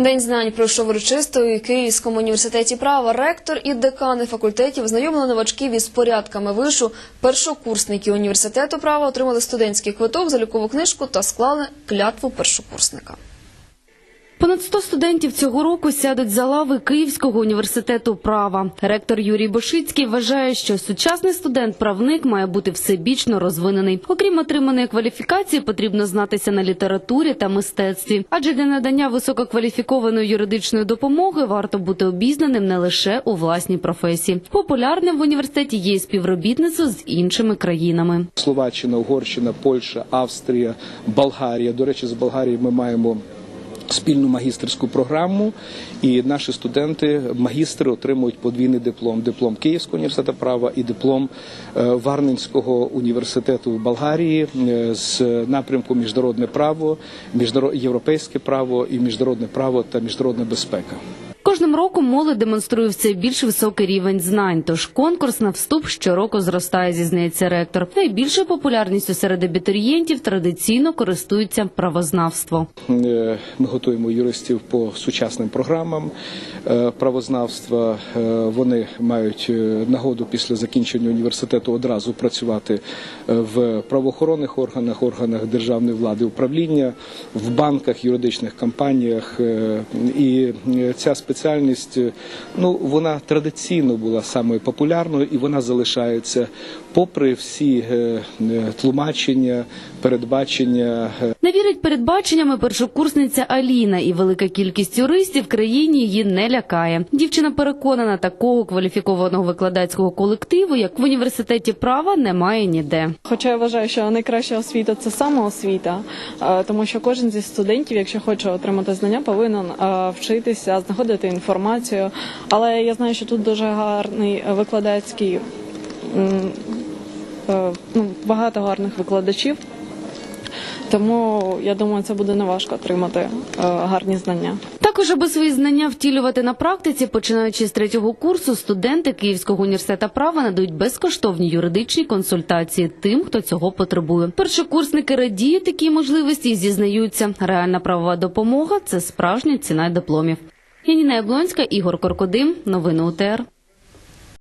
День знань пройшов урочисто у Київському університеті права. Ректор і декани факультетів знайомили новачків із порядками вишу. Першокурсники університету права отримали студентський квиток, залікову книжку та склали клятву першокурсника. Понад 100 студентів цього року сядуть за лави Київського університету права. Ректор Юрій Бошицький вважає, що сучасний студент-правник має бути всебічно розвинений. Окрім отриманої кваліфікації, потрібно знатися на літературі та мистецтві. Адже для надання висококваліфікованої юридичної допомоги варто бути обізнаним не лише у власній професії. Популярним в університеті є співробітництво з іншими країнами. Словаччина, Угорщина, Польща, Австрія, Болгарія. До речі, з Болгарії ми маємо. Спільну магістерську програму, і наші студенти, магістри, отримують подвійний диплом: диплом Київського університету права і диплом е, Варненського університету в Болгарії е, з напрямку міжнародне право, європейське право і міжнародне право та міжнародна безпека. Кожним роком молодь демонструє все більш високий рівень знань. Тож конкурс на вступ щороку зростає, зізнається ректор. Найбільшою популярністю серед абітурієнтів традиційно користується правознавство. Е, Ми готуємо юристів по сучасним програмам е, правознавства. Е, Вони мають нагоду після закінчення університету одразу працювати в правоохоронних органах, органах державної влади, управління, в банках, юридичних компаніях. І ця спеціальність е, ну вона традиційно була самою популярною і вона залишається попри всі е, е, тлумачення, передбачення. Не вірить передбаченнями першокурсниця Аліна, і велика кількість юристів в країні її не лякає. Дівчина переконана, такого кваліфікованого викладацького колективу, як в університеті права, немає ніде. Хоча я вважаю, що найкраща освіта це самоосвіта, тому що кожен зі студентів, якщо хоче отримати знання, повинен вчитися, знаходити інформацію. Але я знаю, що тут дуже гарний викладацький, е, ну, багато гарних викладачів. Тому я думаю, це буде неважко отримати е, гарні знання. Також, аби свої знання втілювати на практиці, починаючи з третього курсу, студенти Київського університету права надають безкоштовні юридичні консультації тим, хто цього потребує. Першокурсники радіють такій можливості і зізнаються, реальна правова допомога це справжня ціна дипломів. Яніна Яблонська, Ігор Коркодим. Новини УТР.